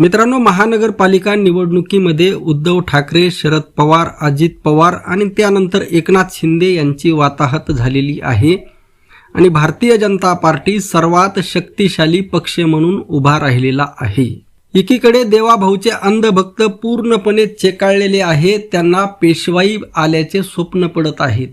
मित्रांनो महानगरपालिका निवडणुकीमध्ये उद्धव ठाकरे शरद पवार अजित पवार आणि त्यानंतर एकनाथ शिंदे यांची वाताहत झालेली आहे. आणि भारतीय जनता पार्टी सर्वात शक्तिशाली पक्ष म्हणून उभा राहिलेला आहे. एकीकडे देवाभाऊचे अंधभक्त पूर्णपणे चेकाळलेले आहेत त्यांना पेशवाई आल्याचे स्वप्न पडत आहेत.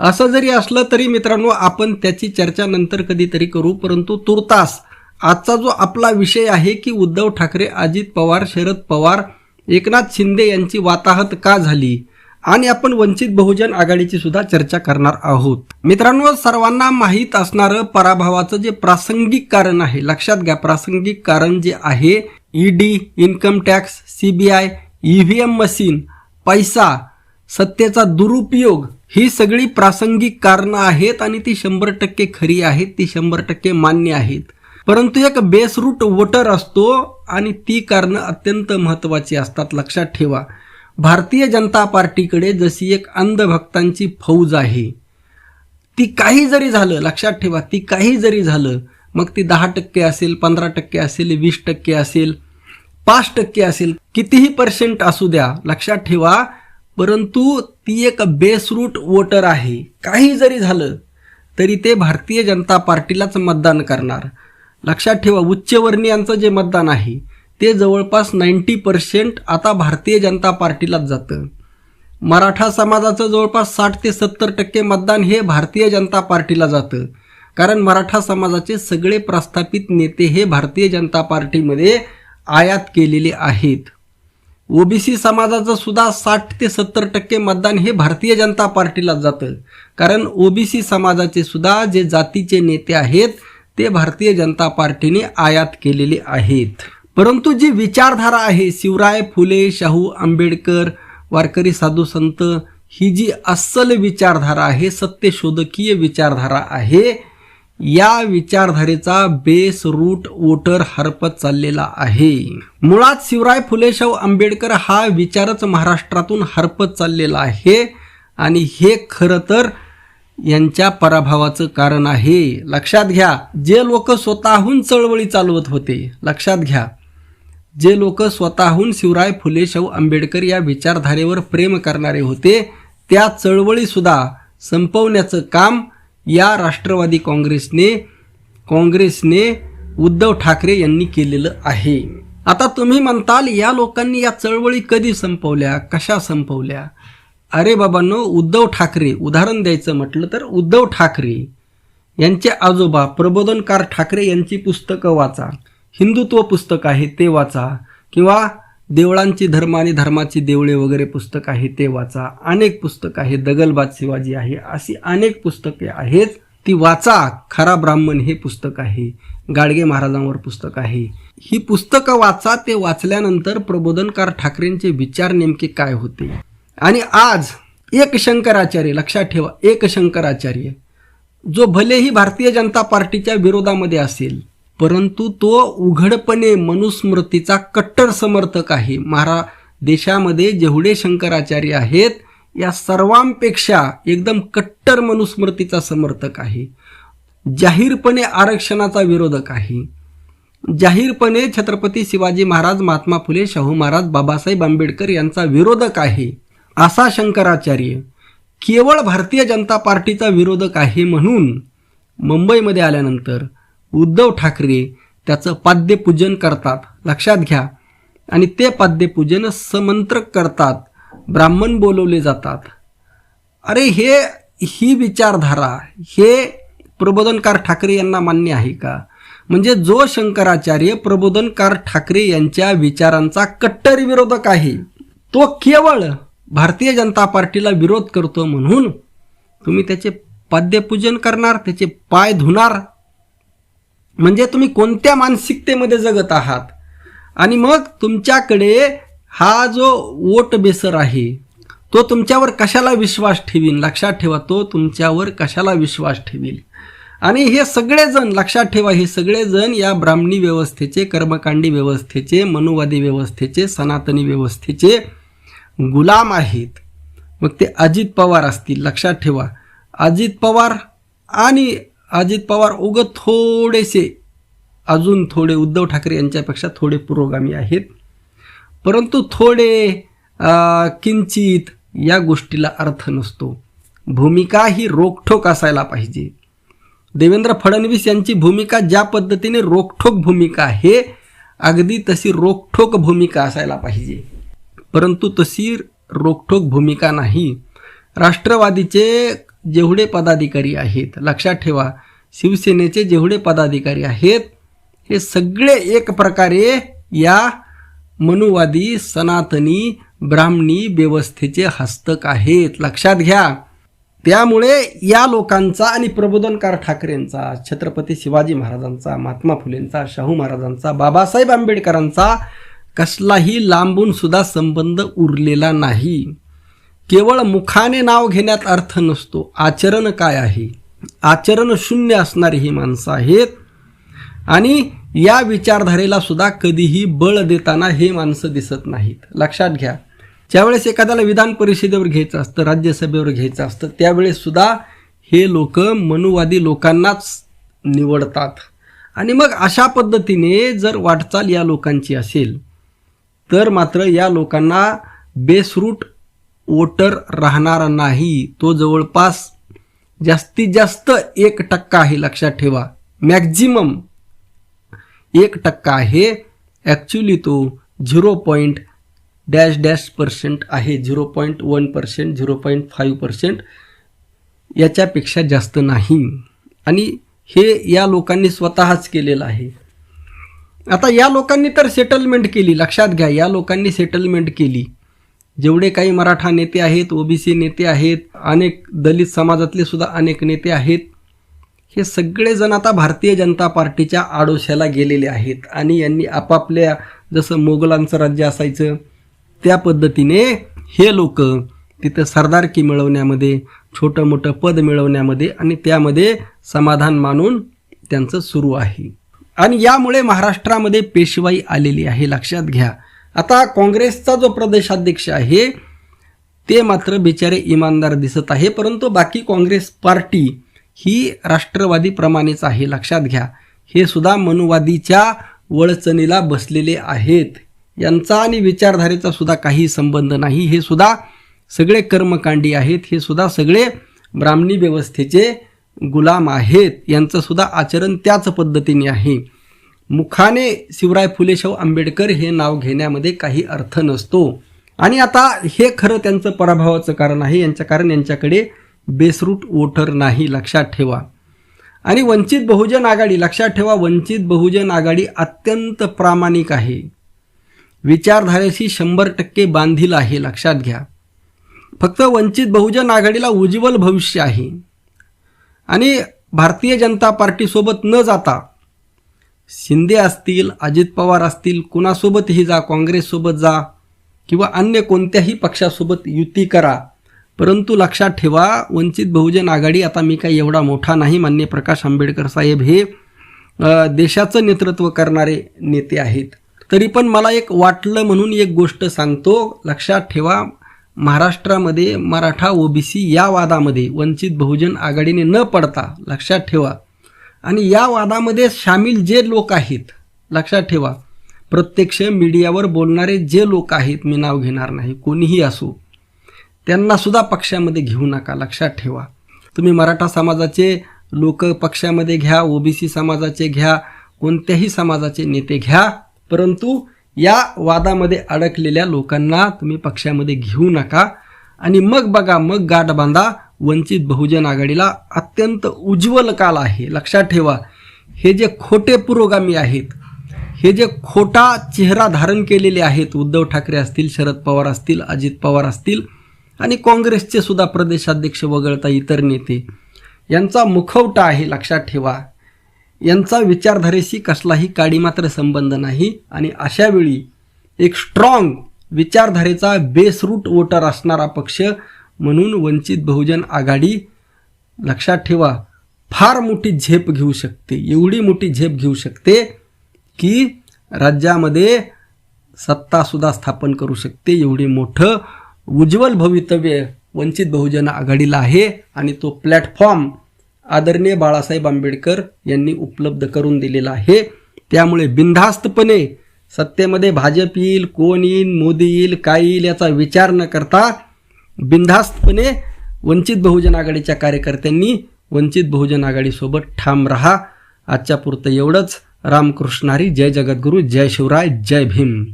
असं जरी असलं तरी मित्रांनो आपण त्याची चर्चा नंतर कधीतरी करू परंतु तुर्तास आजचा जो आपला विषय आहे की उद्धव ठाकरे अजित पवार शरद पवार एकनाथ शिंदे यांची वाताहत का झाली? आणि आपण वंचित बहुजन आघाडीची सुद्धा चर्चा करणार आहोत. मित्रांनो सर्वांना माहीत असणारं पराभवाचं जे प्रासंगिक कारण आहे लक्षात घ्या प्रासंगिक कारण जे आहे ED income tax CBI EVM machine पैसा सत्तेचा दुरुपयोग ही सगळी प्रासंगिक कारणं आहेत आणि ती शंभर टक्के खरी आहेत ती शंभर टक्के मान्य आहेत. परंतु एक बेस रूट वोटर असतो आणि ती कारणं अत्यंत महत्त्वाची असतात. लक्षात ठेवा. भारतीय जनता पार्टीकडे जशी एक अंधभक्तांची फौज आहे ती काही जरी झालं लक्षात ठेवा ती काही जरी झालं मग ती दहा टक्के असेल पंधरा टक्के असेल वीस टक्के असेल पाच टक्के असेल कितीही पर्सेंट असू द्या लक्षात ठेवा. परंतु ती एक बेस रूट वोटर आहे. काही जरी झालं तरी ते भारतीय जनता पार्टीलाच मतदान करणार. लक्षात ठेवा उच्चवर्णीयांचं जे मतदान आहे ते जवळपास नाईन्टी पर्सेंट आता भारतीय जनता पार्टीलाच जातं. मराठा समाजाचं जवळपास साठ ते सत्तर टक्के मतदान हे भारतीय जनता पार्टीला जातं. कारण मराठा समाजाचे सगळे प्रस्थापित नेते हे भारतीय जनता पार्टीमध्ये आयात केलेले आहेत. ओबीसी समाजाचं सुद्धा साठ ते सत्तर टक्के मतदान हे भारतीय जनता पार्टीलाच जातं. कारण ओबीसी समाजाचे सुद्धा जे जातीचे नेते आहेत ते भारतीय जनता पार्टीने आयात केलेले आहेत. परंतु जी विचारधारा आहे शिवराय फुले शाहू आंबेडकर वारकरी साधू संत ही जी अस्सल विचारधारा आहे सत्यशोधकीय विचारधारा आहे या विचारधारेचा बेस रूट वोटर हरपत चाललेला आहे. मुळात शिवराय फुले शाहू आंबेडकर हा विचारच महाराष्ट्रातून हरपत चाललेला आहे आणि हे खरं तर यांच्या पराभवाचं कारण आहे. लक्षात घ्या जे लोक स्वतःहून चळवळी चालवत होते लक्षात घ्या. जे लोक स्वतःहून शिवराय फुले शाहू आंबेडकर या विचारधारेवर प्रेम करणारे होते त्या चळवळीसुद्धा संपवण्याचं काम या राष्ट्रवादी काँग्रेसने काँग्रेसने उद्धव ठाकरे यांनी केलेलं आहे. आता तुम्ही म्हणताल या लोकांनी या चळवळी कधी संपवल्या कशा संपवल्या? अरे बाबांनो उद्धव ठाकरे उदाहरण द्यायचं म्हटलं तर उद्धव ठाकरे यांचे आजोबा प्रबोधनकार ठाकरे यांची पुस्तकं वाचा हिंदुत्व पुस्तक आहे ते वाचा किंवा देवळांची धर्म आणि धर्माची देवळे वगैरे पुस्तक आहे ते वाचा अनेक पुस्तकं आहे दगलबाद शिवाजी आहे अशी अनेक पुस्तके आहेत ती वाचा खरा ब्राह्मण हे पुस्तक आहे गाडगे महाराजांवर पुस्तक आहे. ही पुस्तकं वाचा ते वाचल्यानंतर प्रबोधनकार ठाकरेंचे विचार नेमके काय होते? आणि आज एक शंकराचार्य लक्षात ठेवा एक शंकराचार्य जो भलेही भारतीय जनता पार्टीच्या विरोधामध्ये असेल परंतु तो उघडपणे मनुस्मृतीचा कट्टर समर्थक आहे. महारा देशामध्ये जेवढे शंकराचार्य आहेत या सर्वांपेक्षा एकदम कट्टर मनुस्मृतीचा समर्थक आहे. जाहीरपणे आरक्षणाचा विरोधक आहे. जाहीरपणे छत्रपती शिवाजी महाराज महात्मा फुले शाहू महाराज बाबासाहेब आंबेडकर यांचा विरोधक आहे. असा शंकराचार्य केवळ भारतीय जनता पार्टीचा विरोधक आहे म्हणून मुंबईमध्ये आल्यानंतर उद्धव ठाकरे त्याचं पाद्यपूजन करतात. लक्षात घ्या. आणि ते पाद्यपूजन समंत्र करतात. ब्राह्मण बोलवले जातात. अरे हे ही विचारधारा हे प्रबोधनकार ठाकरे यांना मान्य आहे का? म्हणजे जो शंकराचार्य प्रबोधनकार ठाकरे यांच्या विचारांचा कट्टर विरोधक आहे तो केवळ भारतीय जनता पार्टीला विरोध करतो म्हणून तुम्ही त्याचे पाद्यपूजन करणार त्याचे पाय धुणार. म्हणजे तुम्ही कोणत्या मानसिकतेमध्ये जगत आहात? आणि मग तुमच्याकडे हा जो वोट बेसर आहे तो तुमच्यावर कशाला विश्वास ठेवीन? लक्षात ठेवा तो तुमच्यावर कशाला विश्वास ठेवील? आणि हे सगळेजण लक्षात ठेवा हे सगळेजण या ब्राह्मणी व्यवस्थेचे कर्मकांडी व्यवस्थेचे मनुवादी व्यवस्थेचे सनातनी व्यवस्थेचे गुलाम आहेत. मग ते अजित पवार असतील लक्षात ठेवा. अजित पवार आणि अजित पवार उगत थोडेसे अजून थोडे उद्धव ठाकरे यांच्यापेक्षा थोडे पुरोगामी आहेत. परंतु थोडे किंचित या गोष्टीला अर्थ नसतो. भूमिका ही रोखठोक असायला पाहिजे. देवेंद्र फडणवीस यांची भूमिका ज्या पद्धतीने रोखठोक भूमिका आहे अगदी तशी रोखठोक भूमिका असायला पाहिजे. परंतु तशी रोखठोक भूमिका नाही. राष्ट्रवादीचे जेवढे पदाधिकारी आहेत लक्षात ठेवा शिवसेनेचे जेवढे पदाधिकारी आहेत हे सगळे एक प्रकारे या मनुवादी सनातनी ब्राह्मणी व्यवस्थेचे हस्तक आहेत. लक्षात घ्या. त्यामुळे या लोकांचा आणि प्रबोधनकार ठाकरेंचा छत्रपती शिवाजी महाराजांचा महात्मा फुलेंचा शाहू महाराजांचा बाबासाहेब आंबेडकरांचा कसलाही लांबून सुद्धा संबंध उरलेला नाही. केवळ मुखाने नाव घेण्यात अर्थ नसतो. आचरण काय आहे? आचरण शून्य असणारी ही माणसं आहेत. आणि या विचारधारेला सुद्धा कधीही बळ देताना हे माणसं दिसत नाहीत. लक्षात घ्या. ज्यावेळेस एखाद्याला विधान परिषदेवर घ्यायचं असतं राज्यसभेवर घ्यायचं असतं त्यावेळेस सुद्धा हे लोक मनुवादी लोकांनाच निवडतात. आणि मग अशा पद्धतीने जर वाटचाल या लोकांची असेल तर मात्र या लोकांना बेसरूट वोटर राहणार नाही. तो जवळपास जास्तीत जास्त एक टक्का आहे लक्षात ठेवा. मॅक्झिमम एक टक्का आहे. ॲक्च्युली तो zero point dash dash percent आहे. Zero point one percent zero point five percent याच्यापेक्षा जास्त नाही. आणि हे या लोकांनी स्वतःच केलेलं आहे. आता या लोकांनी तर सेटलमेंट केली. लक्षात घ्या या लोकांनी सेटलमेंट केली. जेवढे काही मराठा नेते आहेत ओबीसी नेते आहेत अनेक दलित समाजातले सुद्धा अनेक नेते आहेत हे सगळेजण आता भारतीय जनता पार्टीच्या आडोश्याला गेलेले आहेत. आणि यांनी आपापल्या जसं मोगलांचं राज्य असायचं त्या पद्धतीने हे लोक तिथं सरदारकी मिळवण्यामध्ये छोटं मोठं पद मिळवण्यामध्ये आणि त्यामध्ये समाधान मानून त्यांचं सुरू आहे. आणि यामुळे महाराष्ट्रामध्ये पेशवाई आलेली आहे. लक्षात घ्या. आता काँग्रेसचा जो प्रदेशाध्यक्ष आहे ते मात्र बिचारे इमानदार दिसत आहे परंतु बाकी काँग्रेस पार्टी ही राष्ट्रवादीप्रमाणेच आहे. लक्षात घ्या. हे सुद्धा मनुवादीच्या वळचणीला बसलेले आहेत. यांचा आणि विचारधारेचा सुद्धा काही संबंध नाही. हे सुद्धा सगळे कर्मकांडी आहेत. हे सुद्धा सगळे ब्राह्मणी व्यवस्थेचे गुलाम आहेत यांचं सुद्धा आचरण त्याच पद्धतीने आहे. मुखाने शिवराय फुलेशाहू आंबेडकर हे नाव घेण्यामध्ये काही अर्थ नसतो. आणि आता हे खरं त्यांचं पराभवाचं कारण आहे. यांच्या कारण यांच्याकडे बेसरूट वोटर नाही लक्षात ठेवा. आणि वंचित बहुजन आघाडी लक्षात ठेवा वंचित बहुजन आघाडी अत्यंत प्रामाणिक आहे. विचारधारेशी शंभर टक्के बांधील आहे लक्षात घ्या. फक्त वंचित बहुजन आघाडीला उज्ज्वल भविष्य आहे. आणि भारतीय जनता पार्टीसोबत न जाता शिंदे असतील अजित पवार असतील कुणासोबतही जा काँग्रेससोबत जा किंवा अन्य कोणत्याही पक्षासोबत युती करा. परंतु लक्षात ठेवा वंचित बहुजन आघाडी आता मी काही एवढा मोठा नाही मान्य प्रकाश आंबेडकर साहेब हे देशाचं नेतृत्व करणारे नेते आहेत. तरी पण मला एक वाटलं म्हणून एक गोष्ट सांगतो लक्षात ठेवा महाराष्ट्रामध्ये मराठा ओबीसी या वादामध्ये वंचित बहुजन आघाडीने न पडता लक्षात ठेवा. आणि या वादामध्ये सामील जे लोक आहेत लक्षात ठेवा. प्रत्यक्ष मीडियावर बोलणारे जे लोक आहेत मी नाव घेणार नाही कोणीही असो त्यांनासुद्धा पक्षामध्ये घेऊ नका लक्षात ठेवा. तुम्ही मराठा समाजाचे लोक पक्षामध्ये घ्या ओबीसी समाजाचे घ्या कोणत्याही समाजाचे नेते घ्या परंतु या वादामध्ये अडकलेल्या लोकांना तुम्ही पक्षामध्ये घेऊ नका. आणि मग बघा मग गाठ बांधा. वंचित बहुजन आघाडीला अत्यंत उज्ज्वल काल आहे. लक्षात ठेवा हे जे खोटे पुरोगामी आहेत हे जे खोटा चेहरा धारण केलेले आहेत उद्धव ठाकरे असतील शरद पवार असतील अजित पवार असतील आणि काँग्रेसचे सुद्धा प्रदेशाध्यक्ष वगळता इतर नेते यांचा मुखवटा आहे लक्षात ठेवा. यांचा विचारधारेशी कसलाही काडी मात्र संबंध नाही आणि अशा वेळी एक स्ट्रॉंग विचारधारेचा बेसरूट वोटर असणारा पक्ष म्हणून वंचित बहुजन आघाडी लक्षात ठेवा फार मोठी झेप घेऊ शकते एवढी मोठी झेप घेऊ शकते की राज्यामध्ये सत्तासुद्धा स्थापन करू शकते एवढी मोठं उज्ज्वल भवितव्य वंचित बहुजन आघाडीला आहे आणि तो प्लॅटफॉर्म आदरणीय बाळासाहेब आंबेडकर यांनी उपलब्ध करून दिलेला आहे. त्यामुळे बिनधास्तपणे सत्तेमध्ये भाजप येईल कोण येईल मोदी येईल काय येईल याचा विचार न करता बिनधास्तपणे वंचित बहुजन आघाडीच्या कार्यकर्त्यांनी वंचित बहुजन आघाडीसोबत ठाम रहा. आजच्या पुरतं एवढंच. रामकृष्णारी जय जगद्गुरू जय शिवराय जय भीम.